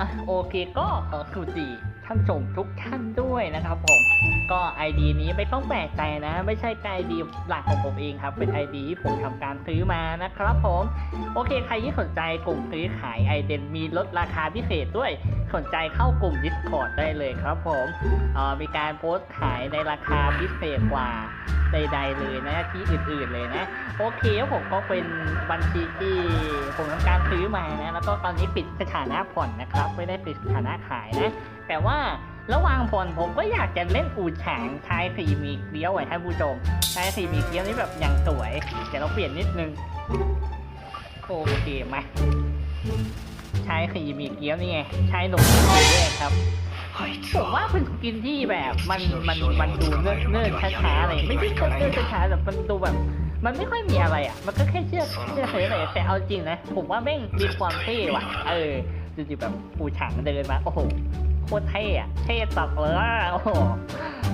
อะโอเคก็ขอสวัสดี ท่านผู้ชมทุกท่านด้วยนะครับผมก็ ID นี้ไม่ต้องแปลกใจนะ ไม่ใช่ไอดีหลักของผมเองครับ เป็น ID ที่ผมทำการซื้อมานะครับผมโอเคใครที่สนใจกลุ่มซื้อขายไอเดนมีลดราคาพิเศษด้วยสนใจเข้ากลุ่ม Discord ได้เลยครับผมเออมีการโพสต์ขายในราคาพิเศษกว่าใดๆเลยนะที่อื่นๆเลยนะ โอเคผมก็เป็นบัญชีที่ผมทำการซื้อมานะ แล้วก็ตอนนี้ปิดสถานะผ่อนนะครับ ไม่ได้ปิดสถานะขายนะ แต่ว่าระหว่างผ่อนผมก็อยากจะเล่นอูฉางชายสีมีเกลี้ยวไว้ให้ผู้ชมชายสีมีเกลี้ยวนี่แบบอย่างสวยเดี๋ยวเราเปลี่ยนนิดนึงโอเคไหมาชายสีมีเกลี้ยวนี่ไงชายหนุ่มด้วยครับผมว่าเป็นสกินที่แบบมันมันมันดูเนิ่นเนิ่นช้าๆอะไรไม่ใช่เนิ่นเนิ่นช้าๆแต่มันดูแบบมันไม่ค่อยมีอะไรอะ มันก็แค่เชือกเชือกเฉยเลยแต่เอาจริงนะ ผมว่าแม่งมีความเท่ว่ะ เออดูดิแบบปูฉางเดินมา โอ้โห โคตรเท่อะเท่ตักเลยอะโอ้โห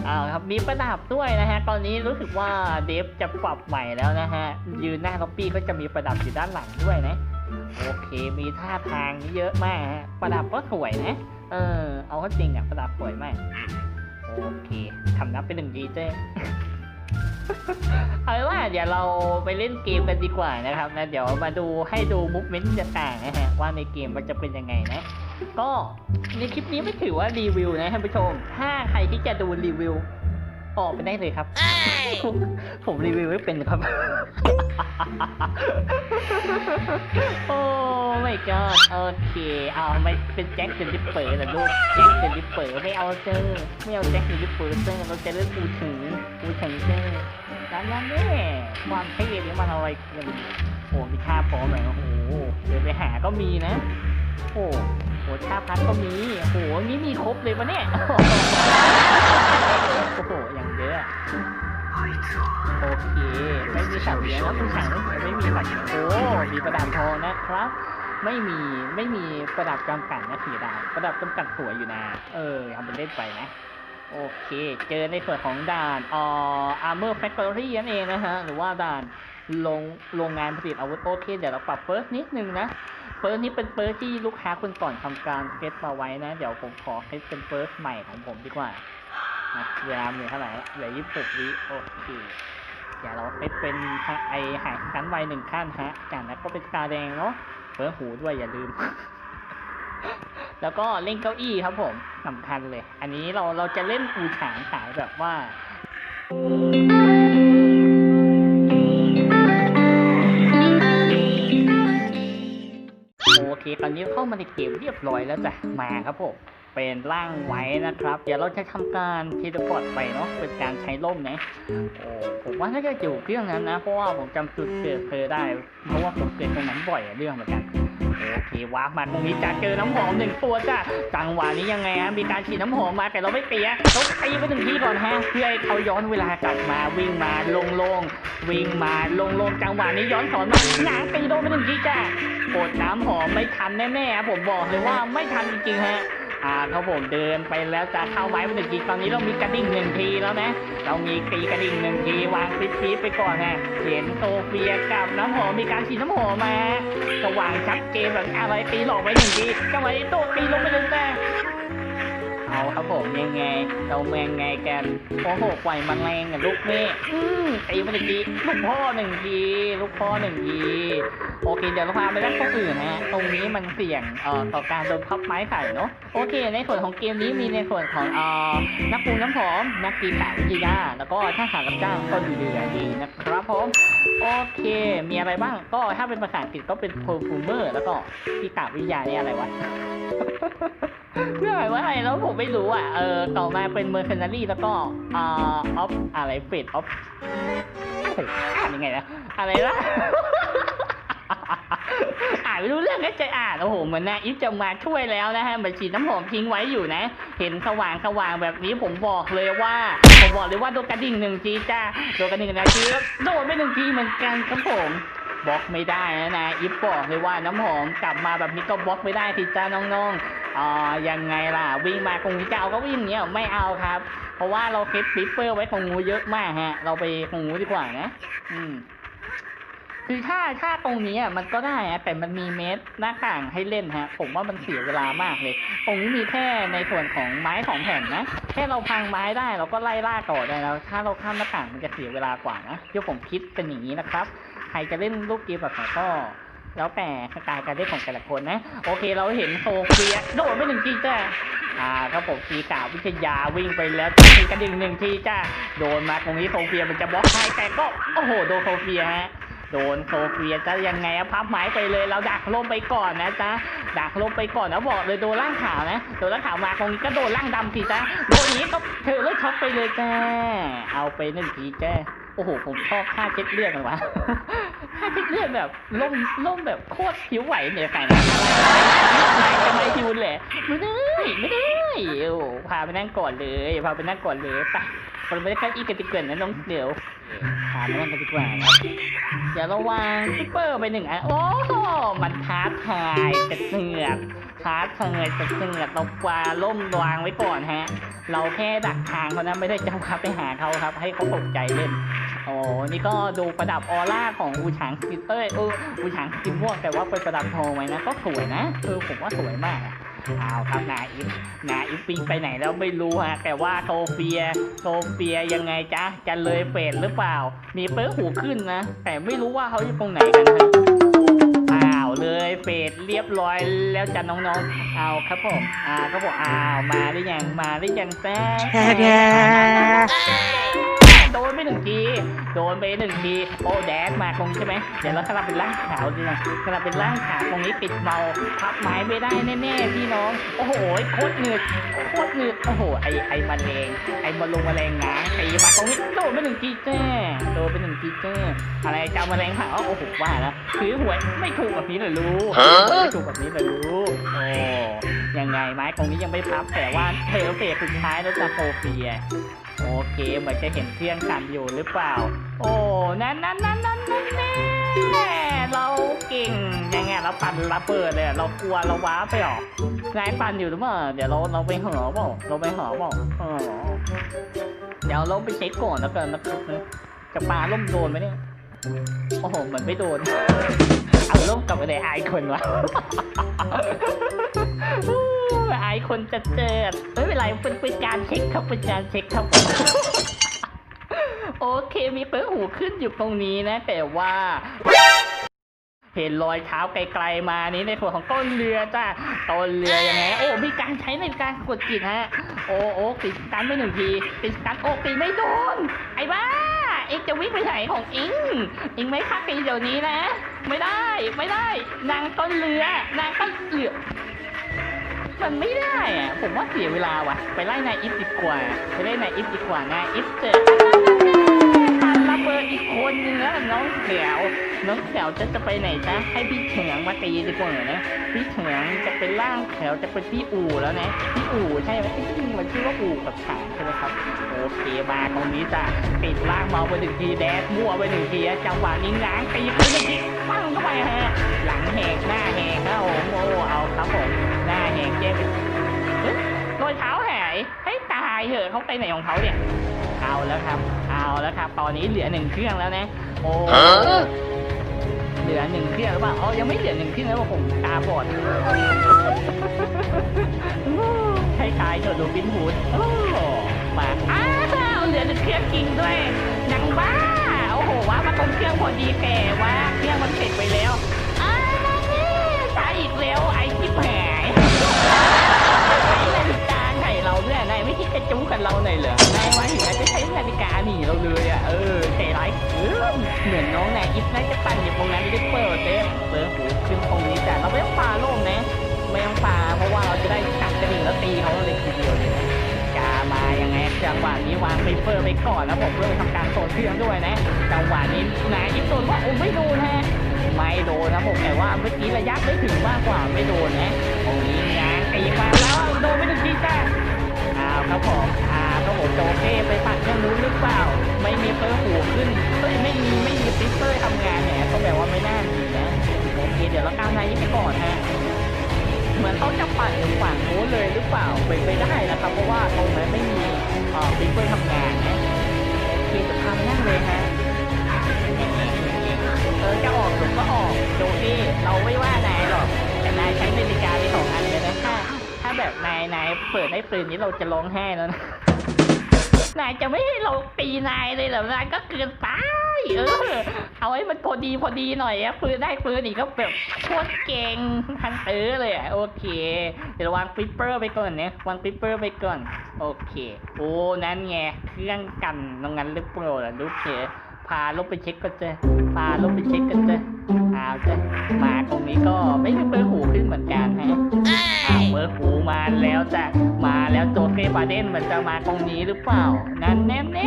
เอาครับมีประดับด้วยนะฮะ ตอนนี้รู้สึกว่าเดฟจะปรับใหม่แล้วนะฮะ ยืนหน้าล็อบบี้ก็จะมีประดับอยู่ด้านหลังด้วยนะ โอเค มีท่าทางเยอะมากฮะ ประดับก็สวยนะ เออ เอาก็จริงอะ ประดับสวยมาก โอเค ทำนับเป็นหนึ่งดีเจ้เอาว่าเดี๋ยวเราไปเล่นเกมกันดีกว่านะครับนะ เดี๋ยวมาดูให้ดูมุกเมนต์ต่างๆนะฮะ ว่าในเกมมันจะเป็นยังไงนะ ก็ในคลิปนี้ไม่ถือว่ารีวิวนะท่านผู้ชม ถ้าใครที่จะดูรีวิว ออกไปได้เลยครับผมรีวิวไม่เป็นครับ โอ้ไม่ก็โอเค เอาไม่เป็นแจ็คเดนลิปเปอร์นะลูกแจ็คเดนลิปเปอร์ไม่เอาเจอไม่เอาแจ็คเดนลิปเปอร์เจอเราจะเล่นปูถึงปูถึงเจอร้านนั้นแน่ความเท่นี่มันอะไรกันโอ้มีท่าพร้อมเลยโอ้โหเดี๋ยวไปหาก็มีนะ โอ้ โหท่าพัดก็มีโอ้โหนี่มีครบเลยปะเนี่ยโอ้โหอย่างเยอะโอเคไม่มีสัตว์เลี้ยงแล้วผู้ชายไม่มีสัตว์โอ้มีประดับทองนะครับ ไม่มีไม่มีประดับจำกัดนะสีดาวประดับจำกัดสวยอยู่นะ เออทำเป็นเล่นไปนะโอเค เจอในส่วนของด่านอ่อ armor factory นั่นเองนะฮะ หรือว่าด่านโรงโรงงานผลิตอาวุธโอเค เดี๋ยวเราปรับเฟิร์สนิดนึงนะ เฟิร์สนี้เป็นเฟิร์สที่ลูกค้าคนก่อนทำการเซตมาไว้นะ เดี๋ยวผมขอให้เป็นเฟิร์สใหม่ของผมดีกว่านะเวลาเหลือเท่าไหร่เหลือยี่สิบวิโอเคเดี๋ยวเราเซตเป็นไอหายชั้นไวหนึ่งขั้นฮะจากนั้นก็เป็นตาแดงเนาะเฟิร์สหูด้วยอย่าลืม แล้วก็เล่นเก้าอี้ครับผมสำคัญเลย อันนี้เราเราจะเล่นปูฉางสายแบบว่าโอ นี้เข้ามาในเกมเรียบร้อยแล้วจ้ะมาครับผมเป็นร่างไว้นะครับ เดี๋ยวเราจะทำการเทเลพอร์ตไปเนาะเป็นการใช้ล่มนะโอ้ผมว่าน่าจะอยู่เครื่องนั้นนะ เพราะว่าผมจำจุดเกิดเธอได้ เพราะว่าผมเกิดตรงนั้นบ่อยเรื่องเหมือนกัน โอเควาร์ปมาตรงนี้จะเจอน้ำหอมหนึ่งตัวจ้ะจังหวะนี้ยังไงฮะมีการฉีดน้ำหอมมาแต่เราไม่เปียกเขาตีไปหนึ่งทีก่อนฮะเพื่อให้เขาย้อนเวลากลับมาวิ่งมาลงลงวิ่งมาลงลงจังหวะนี้ย้อนสอนมาหนังตีโดนไปหนึ่งทีจ้ะกดน้ำหอมไม่ทันแน่ๆผมบอกเลยว่าไม่ทันจริงๆฮะ อ่าเขาผมเดินไปแล้วจะเข้าไม้บนหนึ่งทีตอนนี้เรามีกระดิ่งหนึ่งทีแล้วนะเรามีตีกระดิ่งหนึ่งทีวางปิดปีไปก่อนฮะเห็นโซเฟียกับน้ำหอมมีการฉีดน้ำหอมมาสว่างชัดเจนแบบอะไรตีหลอกไว้หนึ่งทีจังหวะนี้โตตีลงไปเลยแต่ ผมยังไง เราแมงไงกันโอ้โหปล่อยมันแรงกับลูกนี่อืมตีไปหนึ่งทีลูกพ่อหนึ่งทีลูกพ่อหนึ่งทีโอเคเดี๋ยวเราพาไปด้านข้ออื่นนะฮะตรงนี้มันเสี่ยงเอ่อต่อการโดนพับไม้ไข่เนาะโอเค ในส่วนของเกมนี้มีในส่วนของเอ่อนักปรุงน้ำหอมนักกีฬาวิทยาแล้วก็ทหารรับจ้างก็ดูเดือดีนะครับผมโอเค มีอะไรบ้างก็ถ้าเป็นภาษาอังกฤษก็เป็น perfumer แล้วก็กีฬาวิทยานี่อะไรวะ เรื่องอะไรว่าอะไรแล้วผมไม่รู้อะ เออ ต่อมาเป็น mercenary แล้วก็อ่า of อะไร fate of อ่านยังไงนะ อะไรล่ะอ่านไม่รู้เรื่องก็ใจอ่านโอ้โหเหมือนนะอิฟจะมาช่วยแล้วนะฮะมันฉีดน้ำหอมทิ้งไว้อยู่นะ เห็นสว่างสว่างแบบนี้ผมบอกเลยว่า ผมบอกเลยว่าโดนกระดิ่งหนึ่งทีจ้าโดนกระดิ่งหนึ่งทีแล้วโดนไปหนึ่งทีเหมือนกันครับผมบล็อกไม่ได้นะนะอิฟบอกเลยว่าน้ำหอมกลับมาแบบนี้ก็บล็อกไม่ได้ทีจ้าน้องๆ อ่ายังไงล่ะ วิ่งมาตรงจะเอาก็วิ่งเนี้ยไม่เอาครับ เพราะว่าเราเซตปิปเปอร์ไว้ของงูเยอะมากฮะ เราไปของงูดีกว่านะ อืม คือถ้าถ้าตรงนี้อะมันก็ได้อะแต่มันมีเมตรหน้าต่างให้เล่นฮะ ผมว่ามันเสียเวลามากเลย ตรงนี้มีแค่ในส่วนของไม้ของแผ่นนะแค่เราพังไม้ได้เราก็ไล่ล่าต่อได้แล้ว ถ้าเราข้ามหน้าต่างมันจะเสียเวลากว่านะที่ผมคิดเป็นอย่างนี้นะครับ ใครจะเล่นลูกเกมแบบไหนก็ แล้วแต่สไตล์การเล่นของแต่ละคนนะ โอเคเราเห็นโซเฟียโดดไปหนึ่งทีจ้าอ่าครับผมสีกาวิทยาวิ่งไปแล้วทีกระดิ่งหนึ่งทีจ้าโดนมาตรงนี้โซเฟียมันจะบล็อกให้แต่ก็โอ้โหโดนโซเฟียฮะโดนโซเฟียจะยังไงอะพับไม้ไปเลยเราดักลมไปก่อนนะจ๊ะดักลมไปก่อนแล้วบอกเลยโดนร่างขาวนะโดนร่างขาวมาตรงนี้ก็โดนร่างดำทีจ้าโดนนี้ก็เธอเลยช็อตไปเลยจ้าเอาไปหนึ่งทีจ้า โอ้โหผมชอบค่าเช็ดเลือดมันวะค่าเช็ดเลือดแบบล่มล่มแบบโคตรผิวไหวเนี่ยใส่นะอะไรจะไม่ยูนแหละไม่ได้ไม่ได้โอ้พาไปนั่งก่อนเลยพาไปนั่งก่อนเลยไปคนไม่ได้ค่าอีกกันติเกินนะน้องเดี๋ยวพาไปนั่งกันดีกว่าครับเดี๋ยวเราวางซุปเปอร์ไปหนึ่งอันโอ้มันท้าทายจะเสือกท้าทายจะเสือกเราปาล่มวางไว้ก่อนฮะ เราแค่ดักทางเขานะไม่ได้จะพาไปหาเขาครับ ให้เขาตกใจเล่น โอ้นี่ก็ดูประดับออร่าของอูฉางสกิตเตอร์เอออูฉางสกิมม่วงแต่ว่าเป็นประดับทองไว้นะก็สวยนะเออผมว่าสวยมากอะเอาครับนาอิฟนาอิฟปิงไปไหนแล้วไม่รู้ฮะแต่ว่าโซเฟียโซเฟียยังไงจ๊ะจะเลยเฟดหรือเปล่า มีเปิ้ลหูขึ้นนะ แต่ไม่รู้ว่าเขาอยู่ตรงไหนกันฮะอ้าวเลยเฟดเรียบร้อยแล้วจ้ะน้องๆเอาครับผมอ่าครับผมอ้าวมาหรือยังมาหรือยังแซ่ โดนไปหนึ่งที โดนไปหนึ่งที โอ้แดดมาตรงนี้ใช่ไหมเดี๋ยวเรากำลังเป็นร่างขาวดีนะกำลังเป็นร่างขาวตรงนี้ปิดเบาพับไม้ไม่ได้แน่ๆพี่น้อง โอ้โหโคตรเหนืดโคตรเหนืดโอ้โห ไอไอแมันเองไอมาลงแมลงงาตีมาตรงนี้โดนไปหนึ่งทีแจ้โดนไปหนึ่งทีแจ้อะไรจำแมลงผ่าโอ้โหว่าแล้วถือหวยไม่ถูกแบบนี้เลยรู้ฮะไม่ถูกแบบนี้เลยรู้โอ้ยังไงไม้ตรงนี้ยังไม่พับแต่ว่าเทลเฟสสุดท้ายแล้วจะโซเฟีย โอเคเหมือนจะเห็นเที่ยงกันอยู่หรือเปล่า โอ้นั่นนั่นนั่นนั่นนั่นแน่เราเก่งยังไงเราปั่นระเบิดเลยเรากลัวเราว้าไปหรอนายปั่นอยู่หรือเปล่าเดี๋ยวเราเราไปหอเปล่าเราไปหอเปล่าเดี๋ยวเราไปเช็คก่อนแล้วกันนะครับจะปลาล่มโดนไหมเนี่ยโอ้โหเหมือนไม่โดน เอาล่มกลับไปในไอคนวะ ไอายคนจะเจอไม่เป็นไรเป็นเป็นการเช็คครับเป็นการเช็คครับ โอเคมีเปิดหูขึ้นอยู่ตรงนี้นะ แต่ว่า เห็นรอยเท้าไกลๆมานี้ในส่วนของต้นเรือจ้าต้นเรือยังไงโอ้มีการใช้ในการกดจิตฮะ โอ้โอ้ติดกันไม่หนึ่งทีติดกันโอ้ตีไม่โดนไอ้บ้าเอ็งจะวิ่งไปไหนของเอ็งเอ็งไม่คักตีเดี๋ยวนี้นะ ไม่ได้ไม่ได้ นางต้นเรือนางต้นเรือ มันไม่ได้อะผมว่าเสียเวลาว่ะ ไปไล่นายอิฟดีกว่า ไปไล่นายอิฟดีกว่านายอิฟเจอปันระเบิดอีกคนนึงแล้วน้องแขวน้องแขวจะจะไปไหนจ๊ะให้พี่เฉียงมาตีดีกว่านะพี่เฉียงจะเป็นร่างแขวจะเป็นพี่อู่แล้วนะพี่อู่ใช่ไหมที่จริงมันชื่อว่าอู่กับฉางใช่ไหมครับโอเคมาตรงนี้จ้ะปิดล่างเมาไปหนึ่งทีแดดมั่วไปหนึ่งทีจังหวะนี้ง้างตีไปหนึ่งทีปั้งเข้าไปฮะหลังแหกหน้าแหกนะโอ้โหเอาครับผม หน้าแหกเจ๊ไปเอ๊ะรอยเท้าหายให้ตายเหอะเขาไปไหนของเขาเนี่ย เอาแล้วครับ เอาแล้วครับ ตอนนี้เหลือหนึ่งเครื่องแล้วนะ โอ้ฮะเหลือหนึ่งเครื่องหรือเปล่าอ๋อยังไม่เหลือหนึ่งเครื่องแล้วผมตาบอดให้ตายเถอะโรบินฮูดโอ้มาอ้าวเหลือหนึ่งเครื่องจริงด้วยยังบ้า โอ้โหว่ามาตรงเครื่องพอดีแต่ว่าเครื่องมันเสร็จไปแล้วอ้าวใช่อีกแล้วไอ้ที่หายไอ้ นาฬิกาไห่เราเนี่ยนายไม่คิดจะจุ้งกับเราหน่อยเหรอนายว่าถึงนายจะใช้นาฬิกาหนีเราเลยอะเออใจร้ายเกินเหมือนน้องนายอิฟน่าจะปั่นอยู่ตรงนั้นไม่ได้เปิดเต้เปิดหูขึ้นตรงนี้แต่เราไม่ต้องปาโล่งนะไม่ต้องปาเพราะว่าเราจะได้จับกระดิ่งแล้วตีเขาเลยทีเดียวเลยกามายังไงจังหวะนี้วางไฟเฟอร์ไปก่อนแล้วผมเริ่มทำการโซนเครื่องด้วยนะจังหวะนี้นายอิฟโดนว่าโอ้ไม่โดนฮะไม่โดนนะผมแต่ว่าเมื่อกี้ระยะไม่ถึงมากกว่าไม่โดนนะตรงนี้ง ตีมาแล้วโดนไม่ถึงทีจ้าอ้าวครับผมอ้าวครับผมโจเก้ไปปัดเครื่องนู้นหรือเปล่า ไม่มีเฟอร์หูขึ้นเฮ้ยไม่มีไม่มีฟิสเฟอร์ทำงานเนี่ก็แปลว่าไม่น่ามีนะโอเคเดี๋ยวเราก้าวนายอิฟไปก่อนฮะเหมือนเขาจะปั่นฝั่งโน้นเลยหรือเปล่าเป็นไปได้นะครับ เพราะว่าตรงนั้นไม่มีเอ่อปิงเปอร์ทำงานนะโอเคจะทำนั่งเลยฮะเออจะออกหรือก็ออกโจนี่เราไม่ว่านายหรอกแต่นายใช้นาฬิกา เปิดได้ปืนนี้เราจะร้องไห้แล้วนะนายจะไม่ให้เราตีนายเลยเหรอนายก็เกินไปเออเอาให้มันพอดีพอดีหน่อยอะปืนได้ปืนอีกก็แบบโคตรเก่งทันเตอเลยอะโอเค เดี๋ยววางปิปเปอร์ไปก่อนเนี่ยวางปิปเปอร์ไปก่อน โอเค โอ้นั่นไงเครื่องกันตรงนั้นหรือเปล่าล่ะลูกเคพาลบไปเช็คก็เจอพาลบไปเช็คก็เจอเอาเจอมาตรงนี้ก็ไม่ได้เปิดหูขึ้นเหมือนกันฮะ วเมื่อหูมาแล้วจ้ะมาแล้วโจเกบาเดนมันจะมาตรงนี้หรือเปล่า นั่นแน่แน่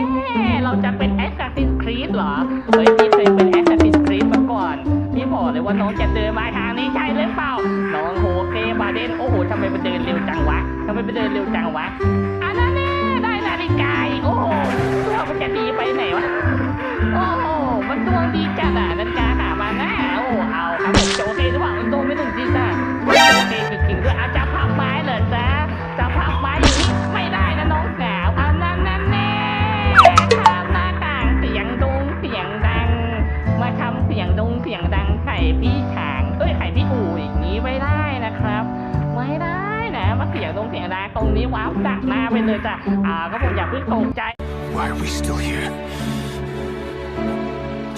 ๆเราจะเป็นแอสซัสซินครีดเหรอ เฮ้ยพี่เคยเป็นแอสซัสซินครีดมาก่อน พี่บอกเลยว่าน้องจะเดินมาทางนี้ใช่หรือเปล่า น้องโฮเกบาเดนโอ้โหทำไมมันเดินเร็วจังวะทำไมมันเดินเร็วจังวะอันนั้นแน่ได้นาฬิกาโอ้โหตัวมันจะดีไปไหนวะ โอ้โหมันดวงดีจัดอะ ดังตรงนี้ว้าวดักหน้าไปเลยจ้ะอ่าก็ผมอย่าเพิ่งตกใจ Why are we still here?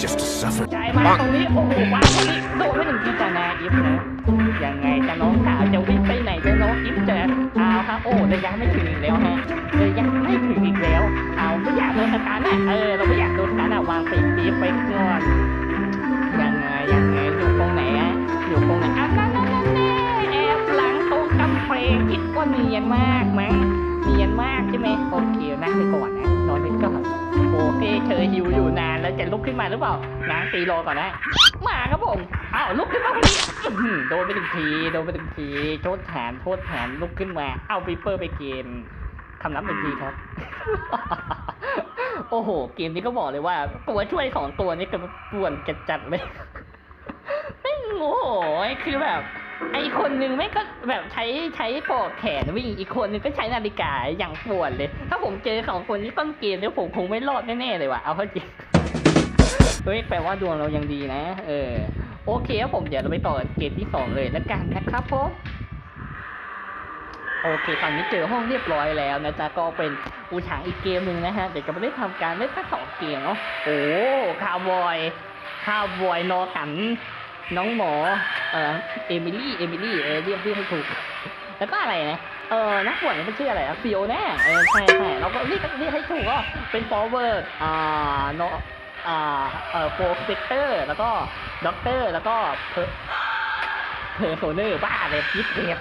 Just to suffer? ใจมากตรงนี้โอ้โหว้าวตรงนี้โดนไม่ถึงที่จะนาอิฟนะยังไงจะน้องสาวจะวิ่งไปไหนจะน้องอิฟจะเอาครับโอ้ระยะไม่ถึงอีกแล้วฮะระยะไม่ถึงอีกแล้ว เอาไม่อยากโดนสตาร์ทนะเออเราไม่อยากโดนสตาร์ทนะวางปีปีไปก่อนยังไงยังไงอยู่ตรงไหนอะอยู่ตรงไหนอะนั่นนั่นนั่นแน่แอบหลังต รงกำแพงคิดว่าเนียนมากมั้งเนียนมากใช่ไหมโอเคนั่งไปก่อนนะนอนไปก่อนโอเคเธอหิวอยู่นานแล้วจะลุกขึ้นมาหรือเปล่านางตีรอก่อนนะ มาครับผมอ้าวลุกขึ้นมาพอดีอื้อหือโดนไปหนึ่งทีโดนไปหนึ่งทีโทษแทนโทษแทนลุกขึ้นมา เอาปีเปอร์ไปเกมคำนับหนึ่งทีครับ โอ้โห เกมนี้ก็บอกเลยว่า ตัวช่วยของตัวนี้ก็ป่วนจัดๆเลยไม่งโง่คือแบบ ไอคนนึงไม่ก็แบบใช้ใช้ปอกแขนวิ่งอีกคนนึงก็ใช้นาฬิกาอย่างปวนเลย ถ้าผมเจอสองคนนี้ต้นเกมเนี่ยผมคงไม่รอดแน่ๆเลยว่ะเอาเข้าจริงเฮ้ยแปลว่าดวงเรายังดีนะ เออ โอเคครับผมเดี๋ยวเราไปต่อเกมที่สองเลยแล้วกันนะครับผมโอเคตอนนี้เจอห้องเรียบร้อยแล้วนะจ๊ะก็เป็นอูฉางอีกเกมหนึ่งนะฮะเดี๋ยวจะไปได้ทำการเล่นทั้งสองเกมเนาะโอ้คาวบอยคาวบอยนอกัน น้องหมอ เออเอมิลี่ เอมิลี่ เออเรียกเรียกให้ถูก แล้วก็อะไรนะ เออ นักบวชมันชื่ออะไรอะฟิโอแน่เออใช่ใช่เราก็เรียกเรียกให้ถูกก็เป็นฟอร์เวิร์ด อ่าโนอ่า เอ่อโปรเฟกเตอร์ แล้วก็ด็อกเตอร์ แล้วก็เพอเพอร์โซเนอร์บ้าเลยพิษเรียบ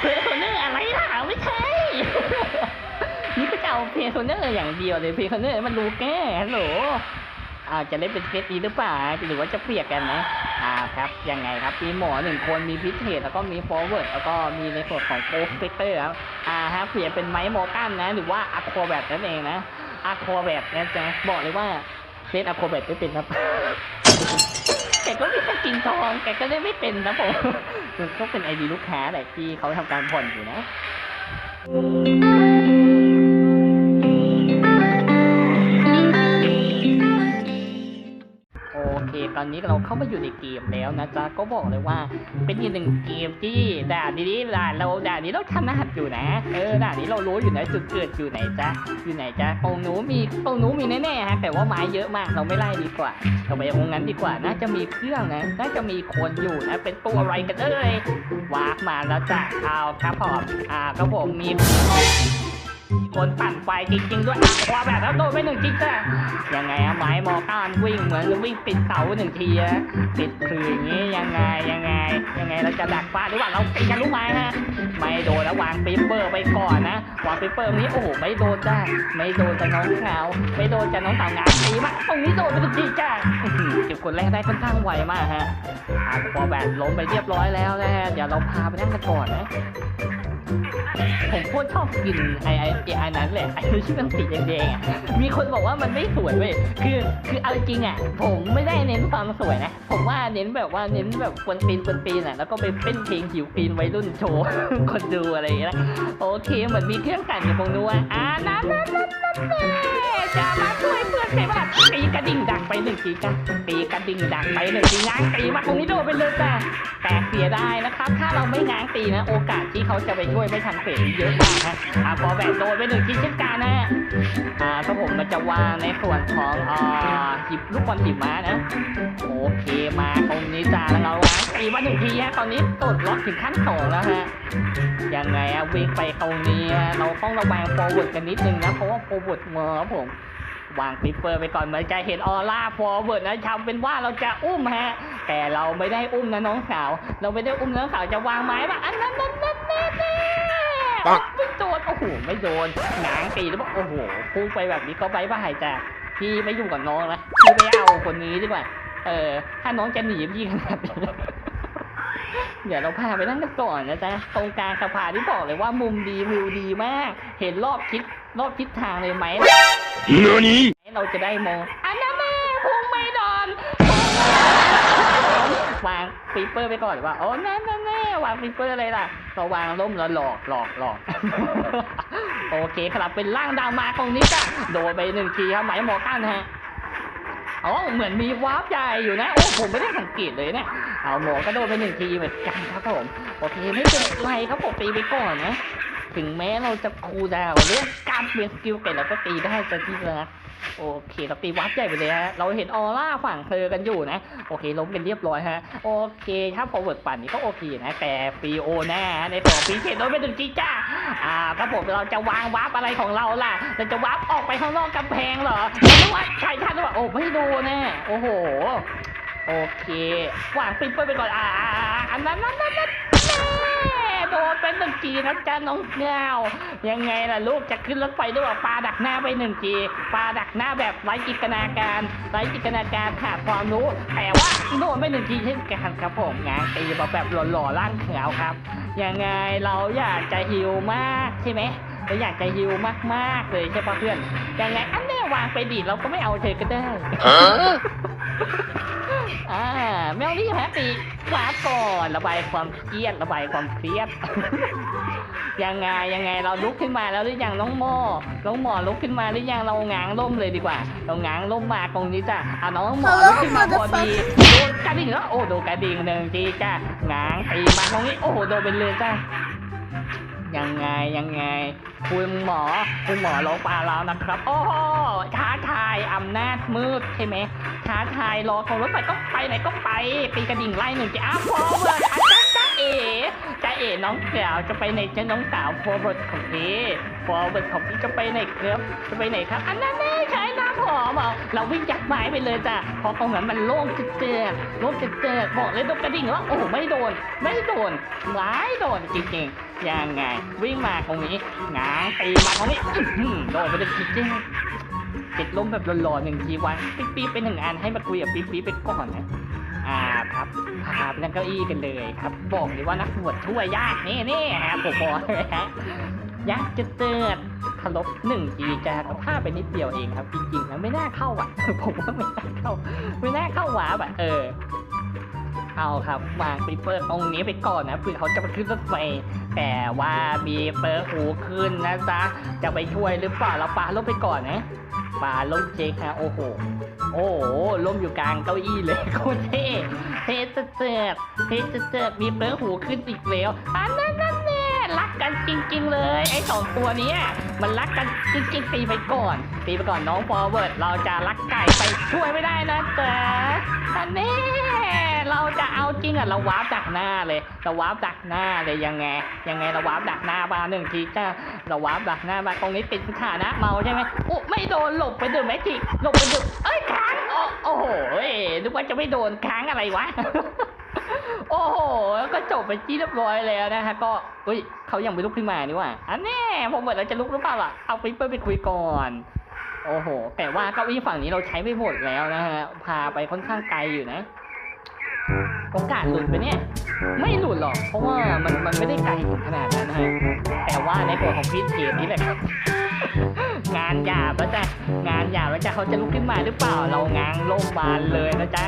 เพอร์โซเนอร์อะไรล่ะไม่ใช่นี่ก็จะเอาเพอร์โซเนอร์อย่างเดียวเลยเพอร์โซเนอร์มันรู้แก้ฮัลโหล อาจะเล่นเป็นเทสนี้หรือเปล่าหรือว่าจะเปรียกกันนะอ่าครับยังไงครับมีหมอหนึ่งคนมีพิเศษแล้วก็มีฟอร์เวิร์ดแล้วก็มีในส่วนของโปรเฟกเตอร์ครับอ่าฮะเปลี่ยนเป็นไม้โมตันนะ หรือว่าอะโควาแบทนั่นเองนะอะโควาแบทนะจ๊ะบอกเลยว่าเล่นอะโควาแบทไม่เป็นครับแกก็ไม่ใช่กินทองแกก็ได้ไม่เป็นนะผมก็เป็นไอดีลูกค้าแหละที่เขาทำการผ่อนอยู่นะ เราเข้ามาอยู่ในเกมแล้วนะจ๊ะก็บอกเลยว่าเป็นอีกหนึ่งเกมที่ด่านนี้ด่านเราด่านนี้เราถนัดอยู่นะเออด่านนี้เรารู้อยู่นะจุดเกิดอยู่ไหนจ๊ะอยู่ไหนจ๊ะตรงนู้มีตรงนู้มีแน่ๆฮะแต่ว่าไม้เยอะมากเราไม่ไล่ดีกว่าเราไปตรงนั้นดีกว่าน่าจะมีเครื่องนะน่าจะมีคนอยู่นะเป็นตัวอะไรกันเอ้ยวากมาแล้วจ้ะเอาครับผมอ่าก็ผมมี คนปั่นไฟจริงๆด้วยอะพอแบบแล้วโดนไปหนึ่งทีจ้ะยังไงอะไม้มอก้านวิ่งเหมือนวิ่งปิดเสาหนึ่งทีอะปิดคืออย่างงี้ยังไงยังไง ยังไงเราจะดักฟ้าหรือว่าเราตีกันรู้ไหมฮะไม่โดนแล้ววางปิปเปอร์ไปก่อนนะวางปิปเปอร์นี้โอ้โหไม่โดนจ้าไม่โดนจะน้องสาไม่โดนจะน้องสาวงานตีมาตรงนี้โดนไปหนึ่งทีจ้าอื้อหือเก็บคนแรกได้ค่อนข้างไวมากฮะอะพอแบบล้มไปเรียบร้อยแล้วนะฮะเดี๋ยวเราพาไปนั่งกันก่อนนะ ผมโคตรชอบกินไอไอไอ้อันนั้นเลยไอ้ที่มันสีแดงๆอะมีคนบอกว่ามันไม่สวยเว้ยคือคือเอาจริงอะ ผมไม่ได้เน้นความสวยนะ ผมว่าเน้นแบบว่าเน้นแบบกวนตีนกวนตีนอะแล้วก็ไปเป็นเพลงหิวปีนวัยรุ่นโชว์คนดูอะไรอย่างเงี้ยโอเคเหมือนมีเครื่องกันอยู่ตรงนู้นอะอ่านั่นนั่นนั่นนั่นจะมาช่วยเพื่อนใช่ปะล่ะตีกระดิ่งดังไปหนึ่งทีจ้ะตีกระดิ่งดังไปหนึ่งทีง้างตีมาตรงนี้โดนไปเลยจ้ะแต่เสียไดาย นะครับ ถ้าเราไม่ง้างตีนะ โอกาสที่เขาจะไปช่วยไม่ทันเฟสเยอะมากฮะอ่าพอแบกโดนไปหนึ่งทีเช่นกันนะอ่าถ้าผมมันจะวางในส่วนของอ่าหิบลูกบอลหิบม้านะ โอเคมาตรงนี้จ้าแล้วเราง้างตีมาหนึ่งทีฮะตอนนี้ตดล็อกถึงขั้นสองแล้วฮะยังไงอะวิ่งไปตรงนี้ฮะเราต้องระวังโฟร์เวิร์ดกันนิดนึงนะเพราะว่าโฟร์เวิร์ดเมอครับผมวางปิปเปอร์ไปก่อนเหมือนจะเห็นออร่าฟอร์เวิร์ดนะทำเป็นว่าเราจะอุ้มฮะ แต่เราไม่ได้อุ้มนะน้องสาว เราไม่ได้อุ้มน้องสาวจะวางไม้ป่ะอันนั้นนั่นนั่นนั่นไม่โดนโอ้โหไม่โดนหนางตีแล้วบอกโอ้โหพุ่งไปแบบนี้ก็ไปบ่ายจ้ะพี่ไม่อยู่กับน้องนะพี่ไม่เอาคนนี้ดีกว่าเออ ถ้าน้องจะหนีพี่ขนาดนี้เดี๋ยวเราพาไปนั่งกันก่อนนะจ๊ะตรงกลางสะพานที่บอกเลยว่ามุมดีวิวดีมาก เห็นรอบทิศรอบทิศทางเลยไหม NANI เราจะได้มองอันนั้น วางปีเปอร์ไปก่อนว่าโอ้นั่นนั่นแน่วางปีเปอร์เลยล่ะเราวางล่มแล้วหลอกหลอกหลอกโอเคครับเป็นร่างดาวมาตรงนี้จ้ะโดนไปหนึ่งทีครับหมายหมอกั้นฮะอ๋อเหมือนมีวาร์ปใหญ่อยู่นะ โอ้ผมไม่ได้สังเกตเลยเนี่ยเอาหมอก็โดนไปหนึ่งทีเหมือนกันครับผมโอเคไม่เป็นไรครับผมตีไปก่อนนะ ถึงแม้เราจะคูดาวเรื่องการเปลี่ยนสกิลเก่งเราก็ตีได้จะที่รัก โอเคเราตีวัดใหญ่ไปเลยฮะ เราเห็นออร่าฝั่งเธอกันอยู่นะ โอเคล้มกันเรียบร้อยฮะ โอเค ถ้าพอเวิร์ดปั่นนี้ก็โอเคนะ แต่ฟีโอแน่ในของฟีเจโดนไปถึงจีจ้า อ่าครับผมเราจะวางวาร์ปอะไรของเราล่ะเราจะวาร์ปออกไปข้างนอกกำแพงเหรอไม่ว่าใครท่านว่าโอ้ไม่ดนแน่โอ้โห โอเควางปิดไปก่อน อ่าอ่าอ่าอันนั้นนั่นนั่นนั่น โดนเป็นหนึ่งจีนะจ๊ะน้องเงายังไงล่ะลูกจะขึ้นรถไฟด้วยว่าปลาดักหน้าไปหนึ่งจีปลาดักหน้าแบบไร้จินตนาการไร้จินตนาการขาดความรู้แต่ว่าโดนไปหนึ่งจีเช่นกันครับผมงานตีมาแบบหล่อๆร่างขาวครับ ยังไงเราอยากจะฮิวมากใช่ไหมเราอยากจะฮิวมากๆเลยใช่ปะเพื่อนยังไงอันแน่วางไปดีเราก็ไม่เอาเธอก็ได้ อ่าแมวนี่แฮปปี้คลาสก่อนระบายความเครียดระบายความเครียด ยังไงยังไงเราลุกขึ้นมาแล้วหรือยังน้องโมน้องหมอลุกขึ้นมาหรือยังเราง้างร่มเลยดีกว่า เราง้างร่มมาตรงนี้จ้ะอะน้องหมอ Hello, ลุกขึ้นมาพอดี motherfucker โดนกระดิ่งแล้วโอ้โดนกระดิ่งหนึ่งทีจ้ะง้างตีมาตรงนี้โอ้โหโดนเป็นเลยจ้ะยังไงยังไง คุณหมอคุณหมอลงปลาแล้วนะครับ โอ้โหท้าทายอำนาจมืดใช่ไหมท้าทายรอของรถไฟก็ไปไหนก็ไปปีกระดิ่งไล่หนึ่งจะอ้าวฟอเวิร์ดอาจ้าจ้าเอ๋จ้าเอ๋น้องสาวจะไปไหนจ้าน้องสาวฟอร์เวิร์ดของพี่ฟอร์เวิร์ดของพี่จะไปไหนครับจะไปไหนครับอันนั้นแน่ใช่ หอมเหรอเราวิ่งยัดไม้ไปเลยจ้ะเพราะตรงนั้นมันโล่งเจิดๆโล่งเจิดๆบอกเลยตรงกระดิ่งว่าโอ้โหไม่โดน ไม่โดนไม่โดนจริงๆยังไง วิ่งมาตรงนี้งางตีมาตรงนี้โดนไปเลยจริงๆติดลมแบบหล่อๆหนึ่งทีวันปิ๊บปิ๊บเป็นหนึ่งอันให้มาคุยกับปิ๊บปิ๊บไปก่อนนะอ่าครับพาไปนั่งเก้าอี้กันเลยครับ บอกเลยว่านักบวชช่วยยากนี่นี่ฮะผมบอกเลยฮะยากจะเจิด คารบหนึ่งทีจะก็พลาดไปนิดเดียวเองครับ จริงๆนะไม่น่าเข้าอะ ผมว่าไม่น่าเข้า ไม่น่าเข้าหวาแบบเออ เอาครับวางปีเปอร์ตรงนี้ไปก่อนนะเผื่อเขาจะมาขึ้นรถไฟแต่ว่ามีเปอร์หูขึ้นนะจ๊ะจะไปช่วยหรือเปล่าเราปาลบไปก่อนนะปลาล้มเจ๊กฮะโอ้โหโอ้โหล้มอยู่กลางเก้าอี้เลยโคตรเท่เท่จะเจิดเท่จะเจิดมีเปลือกหูขึ้นอีกแล้วอันนั้น กันจริง ๆ เลย ไอ้สองตัวเนี้ยมันรักกันจริงๆตีไปก่อนตีไปก่อนน้องฟอร์เวิร์ดเราจะรักไก่ไปช่วยไม่ได้นะจ๊ะ อันนี้เราจะเอาจริงอะเราวาร์ปดักหน้าเลยเราวาร์ปดักหน้าเลยยังไง ยังไงเราวาร์ปดักหน้ามาหนึ่งทีจ้าเราวาร์ปดักหน้ามาตรงนี้เป็นสถานะเมาใช่ไหมอุ๊ไม่โดนหลบไปเดือแมจิหลบไปเดือเอ้ยค้างโอ้โหนึกว่าจะไม่โดนค้างอะไรวะโอ้โหแล้วก็จบไปที่เรียบร้อยแล้วนะฮะ ก็เฮ้ยเขายังไม่ลุกขึ้นมานี่ว่าอันแน่ผมเหมือนเราจะลุกหรือเปล่าล่ะเอาไปเปิดไปคุยก่อน โอ้โห แต่ว่าเก้าอี้ฝั่งนี้เราใช้ไม่หมดแล้วนะฮะ พาไปค่อนข้างไกลอยู่นะ โอกาสหลุดไปเนี่ย ไม่หลุดหรอก เพราะว่ามันมันไม่ได้ไกลถึงขนาดนั้นนะฮะ แต่ว่าในตัวของพีทเกมนี่แหละครับ งานหยาบแล้วจ้ะ งานหยาบแล้วจ้ะเขาจะลุกขึ้นมาหรือเปล่า เราง้างโลงบานเลยนะจ๊ะ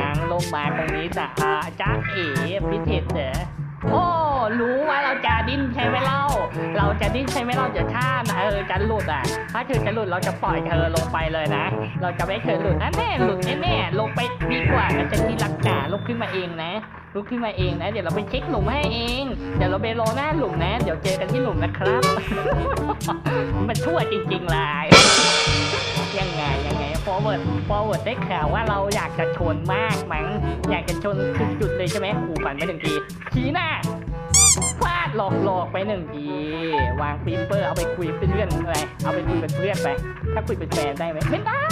ง้างโลงมาตรงนี้จ้ะอาจ้าเอ๋พิเศเด้อ โอ้รู้ว่าเราจะดิ้นใช่ไหมเล่า เราจะดิ้นใช่ไหมเราจะท่านะเออจะหลุดอะ ถ้าเธอจะหลุดเราจะปล่อยเธอลงไปเลยนะ เราจะไม่ให้เธอหลุดนะแน่หลุดแน่ๆลงไปดีกว่านะจะที่รักจ๋าลุกขึ้นมาเองนะลุกขึ้นมาเองนะ เดี๋ยวเราไปเช็คหลุมให้เอง เดี๋ยวเราไปรอหน้าหลุมนะ เดี๋ยวเจอกันที่หลุมนะครับ มันชั่วจริงๆเลย ยังไงยังไง forward forward ได้ข่าวว่าเราอยากจะชนมากมั้งอยากจะชนทุกจุดเลยใช่ไหมขู่ฝันไปหนึ่งทีชี้หน้าฟาดหลอกหลอกไปหนึ่งทีวางฟิปเปอร์เอาไปคุยเป็นเพื่อนอะไรเอาไปคุยเป็นเพื่อนไป ถ้าคุยเป็นแฟนได้ไหมไม่ได้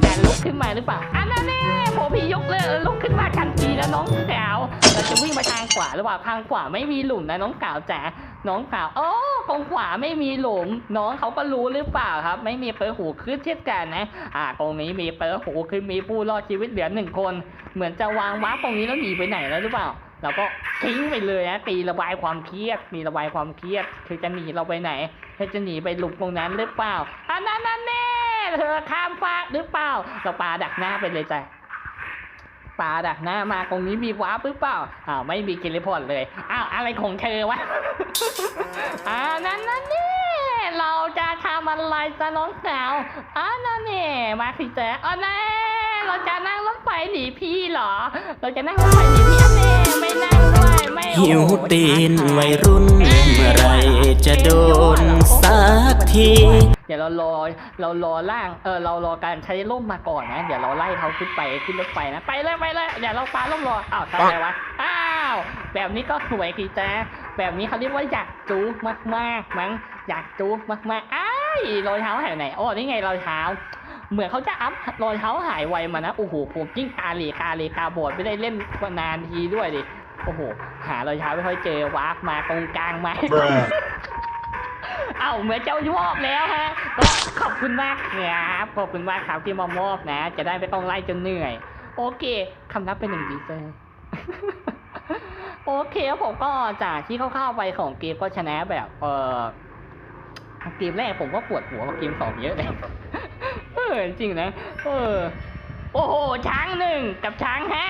แต่ลุกขึ้นมาหรือเปล่าอันนั้นแน่พอพี่ยกเลยลุกขึ้นมาทันทีแล้วน้องสาวเราจะวิ่งไปทางขวาหรือเปล่าทางขวาไม่มีหลุมนะน้องสาวจ๋า น้องสาวโอ้ตรงขวาไม่มีหลุม น้องเขาก็รู้หรือเปล่าครับ ไม่มีเปิดหูขึ้นเช่นกันนะ อ่า ตรงนี้มีเปิดหูขึ้นมีผู้รอดชีวิตเหลือหนึ่งคน เหมือนจะวางวาร์ปตรงนี้แล้วหนีไปไหนแล้วหรือเปล่าเราก็ทิ้งไปเลยนะตีระบายความเครียดมีระบายความเครียดเธอจะหนีเราไปไหนเธอจะหนีไปหลุมตรงนั้นหรือเปล่าอันนั้นนั่นแน่เธอข้ามฟากหรือเปล่าเราปาดักหน้าไปเลยจ้ะ ปาดักหน้ามาตรงนี้มีวาร์ปหรือเปล่าอ้าวไม่มีกิลิพอร์ตเลยอ้าวอะไรของเธอวะอ่านั่นนั่นนี่เราจะทำอะไรจะน้องสาวอ่านั่นนี่มาสิเจ๊อ๋อแน่เราจะนั่งรถไฟหนีพี่เหรอ เราจะนั่งรถไฟหนีพี่อันแน่ หิวตีนวัยรุ่นเมื่อไรจะโดนสักที เดี๋ยวเรารอเรารอล่างเออเรารอการใช้ร่มมาก่อนนะ เดี๋ยวเราไล่เขาขึ้นไปขึ้นรถไฟนะไปเลยไปเลยเดี๋ยวเราปาร่มรออ้าวทำไมวะอ้าวแบบนี้ก็สวยคีจ๊ะแบบนี้เขาเรียกว่าอยากจู๊มากมากมั้งอยากจู๊มากมากอ้ายรอยเท้าหายไหนโอ๋อนี่ไงรอยเท้าเหมือนเขาจะอัพรอยเท้าหายไวมานะโอ้โหผมยิ่งตาเหลกาเหลกาบอดไม่ได้เล่นมานานทีด้วยดิ โอ้โห หารอยเท้าไม่ค่อยเจอวาร์ปมาตรงกลางไหม Bruh. เอ้าเหมือนเจ้ามอบแล้วฮะ ก็ขอบคุณมากครับขอบคุณมากครับที่มามอบนะ จะได้ไม่ต้องไล่จนเหนื่อย โอเคคำนับเป็นหนึ่งดีเซอร์ โอเคครับผมก็จากที่เข้าๆไปของเกมก็ชนะแบบ เออเกมแรกผมก็ปวดหัวกว่าเกมสองเยอะเลย เออจริงนะ เออ โอ้โห ช้างหนึ่งกับช้างห้า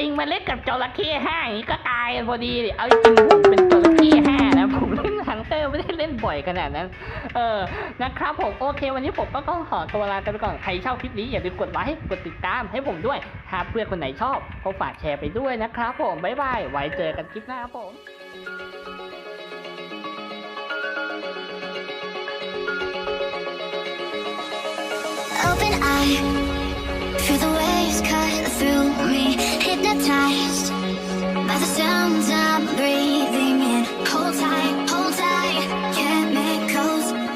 อิงมาเล่นกับจระเข้ห้าอย่างนี้ก็ตายพอดีเอาจริงผมเป็นจระเข้ห้านะผมเล่นฮันเตอร์ไม่ได้เล่นบ่อยขนาดนั้น เออนะครับผมโอเค วันนี้ผมก็ต้องขอตัวลากันไปก่อนใครชอบคลิปนี้อย่าลืมกดไลค์กดติดตามให้ผมด้วยถ้าเพื่อนคนไหนชอบก็ฝากแชร์ไปด้วยนะครับผมบ๊ายบายไว้เจอกันคลิปหน้าครับผม Open eye waves cut through me Hypnotized by the sounds of